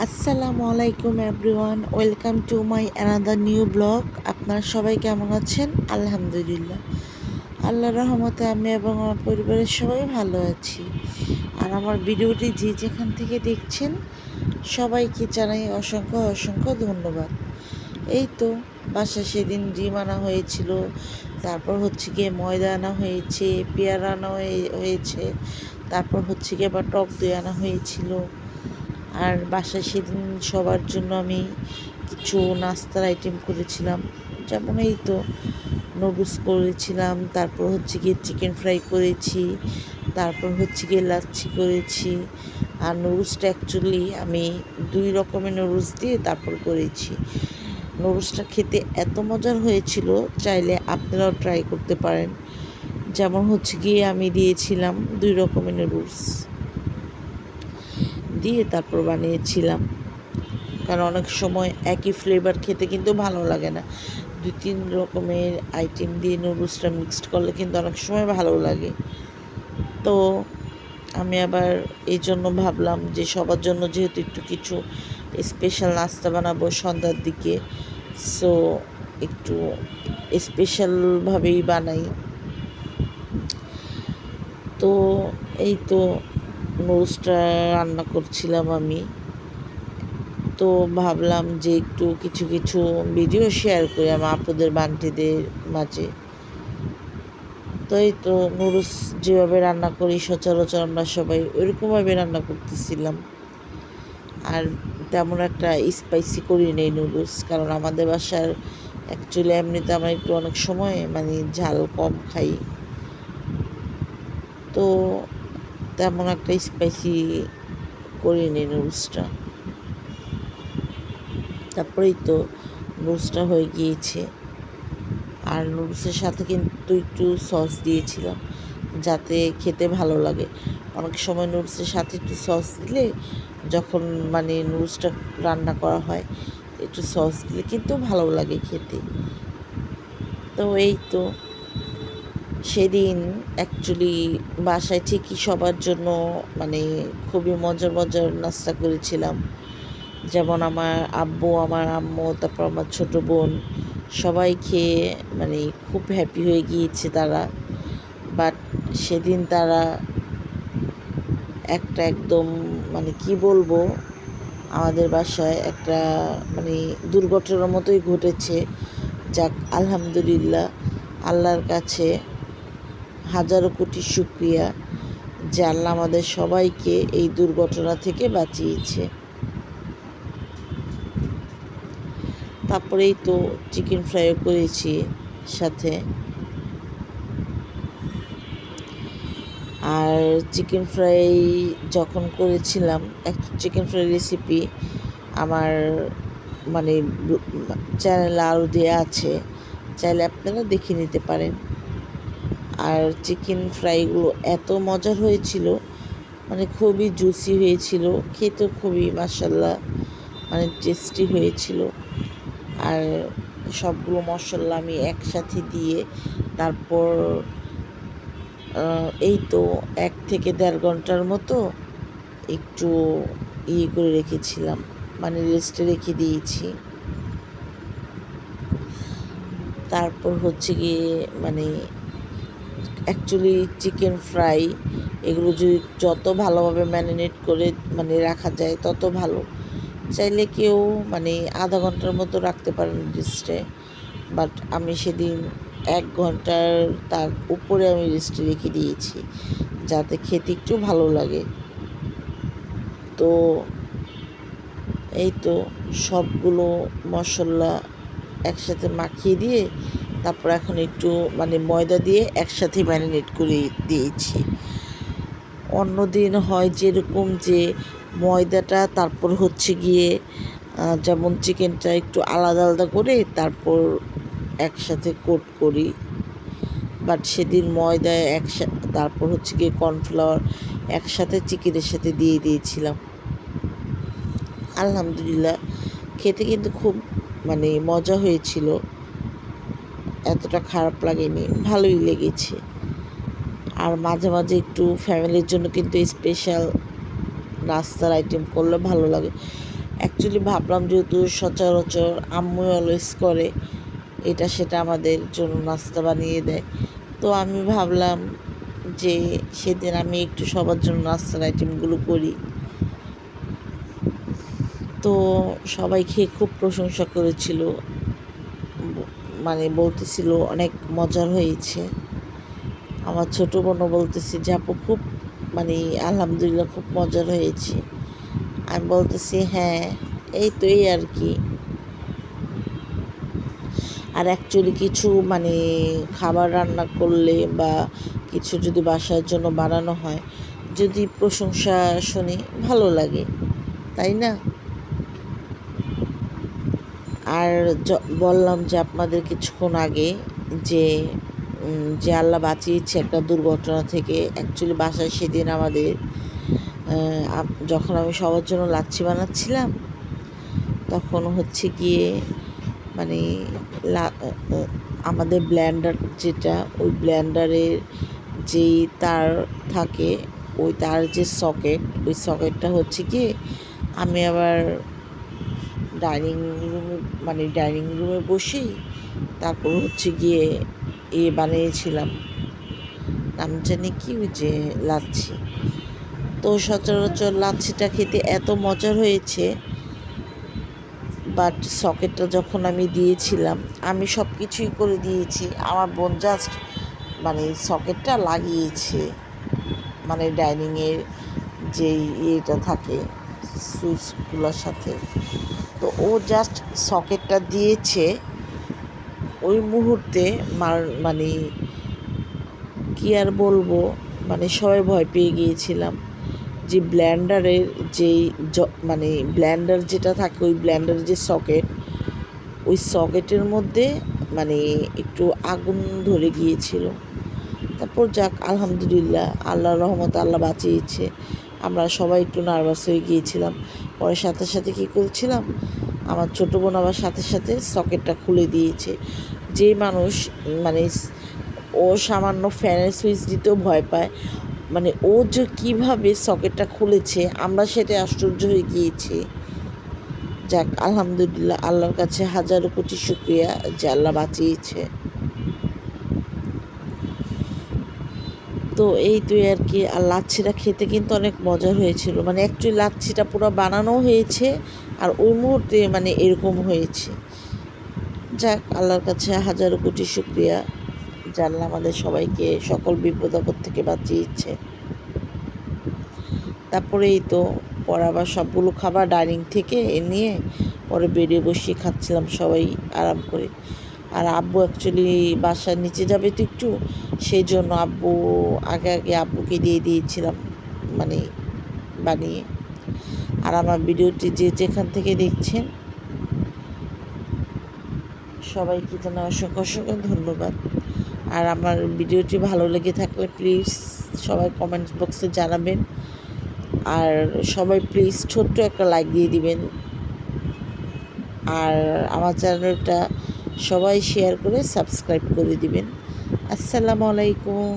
আসসালামু আলাইকুম everyone, welcome to my another new blog. আপনারা সবাই কেমন আছেন? আলহামদুলিল্লাহ। আল্লাহর রহমতে আমি এবং আমার পরিবারের সবাই ভালো আছি। আর আমার ভিডিওটি যে যেখান থেকে দেখছেন, সবাইকে জানাই অসংখ্য অসংখ্য ধন্যবাদ। এই তো বাসা সেদিন ডিম আনা হয়েছিল, তারপর হচ্ছে গিয়ে ময়দা আনা হয়েছে, পেয়ারা আনা হয়ে- হয়েছে, তারপর হচ্ছে গিয়ে আবার টক দই আনা হয়েছিল। আর বাসায় সেদিন সবার জন্য আমি কিছু নাস্তার আইটেম করেছিলাম। যেমন এই তো নুডলস করেছিলাম, তারপর হচ্ছে গিয়ে চিকেন ফ্রাই করেছি, তারপর হচ্ছে গিয়ে লাচ্ছি করেছি। আর নুডলসটা অ্যাকচুয়ালি আমি দুই রকমের নুডলস দিয়ে তারপর করেছি। নুডলসটা খেতে এত মজার হয়েছিল, চাইলে আপনারাও ট্রাই করতে পারেন। যেমন হচ্ছে গিয়ে আমি দিয়েছিলাম দুই রকমের নুডলস দিয়ে তারপর বানিয়েছিলাম। কারণ অনেক সময় একই ফ্লেভার খেতে কিন্তু ভালো লাগে না। দুই, তিন রকমের আইটেম দিয়ে নুডলসটা মিক্সড করলে কিন্তু অনেক সময় ভালো লাগে। তো আমি আবার এই জন্য ভাবলাম যে সবার জন্য যেহেতু একটু কিছু স্পেশাল নাস্তা বানাবো সন্ধ্যার দিকে সো একটু স্পেশালভাবেই বানাই। তো এই তো নুডলসটা রান্না করছিলাম আমি। তো ভাবলাম যে একটু কিছু কিছু ভিডিও শেয়ার করি আমার আপুদের, বান্টিদের মাঝে। তো এই তো নুডলস যেভাবে রান্না করি, সচরাচর আমরা সবাই ওইরকমভাবে রান্না করতেছিলাম। আর তেমন একটা স্পাইসি করি নেই নুডলস, কারণ আমাদের বাসার অ্যাকচুয়ালি এমনিতে আমরা একটু অনেক সময় মানে ঝাল কম খাই। তো তেমন একটা স্পাইসি করিনি নুডলসটা তারপরেই তো নুডলসটা হয়ে গিয়েছে। আর নুডলসের সাথে কিন্তু একটু সস দিয়েছিলাম, যাতে খেতে ভালো লাগে। অনেক সময় নুডলসের সাথে একটু সস দিলে যখন মানে নুডলসটা রান্না করা হয়, একটু সস দিলে কিন্তু ভালো লাগে খেতে। তো এই তো সেদিন অ্যাকচুয়ালি বাসায় ঠিকই সবার জন্য মানে খুবই মজার মজার নাস্তা করেছিলাম। যেমন আমার আব্বু, আমার আম্মু, তারপর আমার ছোট বোন সবাই খেয়ে মানে খুব হ্যাপি হয়ে গিয়েছে তারা। বাট সেদিন তারা একটা একদম মানে কি বলব, আমাদের বাসায় একটা মানে দুর্ঘটনার মতোই ঘটেছে। যাক, আলহামদুলিল্লাহ, আল্লাহর কাছে হাজারো কোটি শুক্রিয়া যে আল্লাহ আমাদের সবাইকে এই দুর্ঘটনা থেকে বাঁচিয়েছে। তারপরেই তো চিকেন ফ্রাইও করেছি সাথে। আর চিকেন ফ্রাই যখন করেছিলাম, এক চিকেন ফ্রাই রেসিপি আমার মানে চ্যানেল আরও দেওয়া আছে, চাইলে আপনারা দেখে নিতে পারেন। আর চিকেন ফ্রাইগুলো এত মজার হয়েছিল মানে খুবই জুসি হয়েছিল খেতে খুবই মাসাল্লাহ মানে টেস্টি হয়েছিল। আর সবগুলো মশলা আমি একসাথে দিয়ে তারপর এই তো এক থেকে দেড় ঘণ্টার মতো একটু ইয়ে করে রেখেছিলাম মানে রেস্টে রেখে দিয়েছি। তারপর হচ্ছে গিয়ে মানে অ্যাকচুয়ালি চিকেন ফ্রাই এগুলো যদি যত ভালোভাবে ম্যারিনেট করে মানে রাখা যায়, তত ভালো। চাইলে কেউ মানে আধা ঘণ্টার মতো রাখতে পারেন রেস্টে বাট আমি সেদিন এক ঘণ্টার তার উপরে আমি রেস্টে রেখে দিয়েছি, যাতে খেতে একটু ভালো লাগে। তো, এই তো সবগুলো মশলা একসাথে মাখিয়ে দিয়ে তারপর এখন একটু মানে ময়দা দিয়ে একসাথে ম্যারিনেট করে দিয়েছি। অন্য দিন হয় যেরকম যে ময়দাটা, তারপর হচ্ছে গিয়ে যেমন চিকেনটা একটু আলাদা আলাদা করে তারপর একসাথে কোট করি। বাট সেদিন ময়দা একসাথে তারপর হচ্ছে গিয়ে কর্নফ্লাওয়ার একসাথে চিকেনের সাথে দিয়ে দিয়েছিলাম। আলহামদুলিল্লাহ, খেতে কিন্তু খুব মানে মজা হয়েছিল। এতটা খারাপ লাগেনি, ভালোই লেগেছে। আর মাঝে মাঝে একটু ফ্যামিলির জন্য কিন্তু স্পেশাল নাস্তার আইটেম করলে ভালো লাগে। অ্যাকচুয়ালি ভাবলাম যেহেতু সচরাচর আম্মু অলওয়েজ করে, এটা সেটা আমাদের জন্য নাস্তা বানিয়ে দেয়। তো আমি ভাবলাম যে সেদিন আমি একটু সবার জন্য নাস্তার আইটেমগুলো করি। তো সবাই খেয়ে খুব প্রশংসা করেছিল। মানে বলতেছিল, অনেক মজার হয়েছে। আমার ছোটো বোনও বলতেছে যে, আপু, খুব মানে আলহামদুলিল্লাহ খুব মজার হয়েছে। আমি বলতেছি হ্যাঁ এই তো এই আর কি। আর অ্যাকচুয়ালি কিছু মানে খাবার রান্না করলে বা কিছু যদি বাসার জন্য বানানো হয়, যদি প্রশংসা শুনি ভালো লাগে, তাই না? আর বললাম যে আপনাদের কিছুক্ষণ আগে যে যে আল্লাহ বাঁচিয়েছে একটা দুর্ঘটনা থেকে অ্যাকচুয়ালি বাসায় সেদিন আমাদের যখন আমি সবার জন্য লাচ্ছি বানাচ্ছিলাম, তখন হচ্ছে গিয়ে মানে আমাদের ব্ল্যান্ডার যেটা, ওই ব্ল্যান্ডারের যেই তার থাকে, ওই তার যে সকেট ওই সকেটটা হচ্ছে কি আমি আবার ডাইনিং রুমে মানে ডাইনিং রুমে বসেই তারপর হচ্ছে গিয়ে এ বানিয়েছিলাম। নাম জানি কি যে লাচ্ছি। তো সচরাচর লাচ্ছিটা খেতে এত মজার হয়েছে বাট সকেটটা যখন আমি দিয়েছিলাম, আমি সব কিছুই করে দিয়েছি। আমার বোন জাস্ট মানে সকেটটা লাগিয়েছে মানে ডাইনিংয়ের যে ইয়েটা থাকে, সুইচগুলোর সাথে। তো ও জাস্ট সকেটটা দিয়েছে। ওই মুহূর্তে মার মানে কি আর বলব মানে সবাই ভয় পেয়ে গিয়েছিলাম যে ব্ল্যান্ডারের যেই মানে ব্ল্যান্ডার যেটা থাকে, ওই ব্ল্যান্ডারের যে সকেট ওই সকেটের মধ্যে মানে একটু আগুন ধরে গিয়েছিল। তারপর যাক, আলহামদুলিল্লাহ, আল্লাহর রহমত আল্লাহ বাঁচিয়েছে। আমরা সবাই একটু নার্ভাস হয়ে গিয়েছিলাম। পরে সাথে সাথে কী করছিলাম? আমার ছোটো বোন আবার সাথে সাথে সকেটটা খুলে দিয়েছে। যে মানুষ মানে ও সামান্য ফ্যানের সুইচ দিতেও ভয় পায়। মানে ও যে কীভাবে সকেটটা খুলেছে, আমরা সেটা আশ্চর্য হয়ে গিয়েছি। যাক, আলহামদুলিল্লাহ, আল্লাহর কাছে হাজারো কোটি শুক্রিয়া যে আল্লাহ বাঁচিয়েছে। তো এই তো আর কি, আর লাচ্ছিটা খেতে কিন্তু অনেক মজার হয়েছিল। মানে অ্যাকচুয়ালি লাচ্ছিটা পুরো বানানো হয়েছে আর ওই মুহূর্তে মানে এরকম হয়েছে। যাক, আল্লাহর কাছে হাজারো কোটি শুক্রিয়া। জানলা আমাদের সবাইকে সকল বিপদ আপদ থেকে বাঁচিয়েছে তারপরে এই তো পরে আবার সবগুলো খাবার ডাইনিং থেকে নিয়ে পরে বেডে বসিয়ে খাচ্ছিলাম সবাই আরাম করে। আর আব্বু অ্যাকচুয়ালি বাসার নিচে যাবে তো একটু সেই জন্য আব্বু আগে আগে আব্বুকে দিয়ে দিয়েছিলাম মানে বানিয়ে। আর আমার ভিডিওটি যে যেখান থেকে দেখছেন, সবাইকে যেন অসংখ্য অসংখ্য ধন্যবাদ। আর আমার ভিডিওটি ভালো লেগে থাকলে প্লিজ সবাই কমেন্ট বক্সে জানাবেন। আর সবাই প্লিজ ছোট্ট একটা লাইক দিয়ে দিবেন। আর আমার চ্যানেলটা সবাই শেয়ার করে সাবস্ক্রাইব করে দিবেন। আসসালামু আলাইকুম।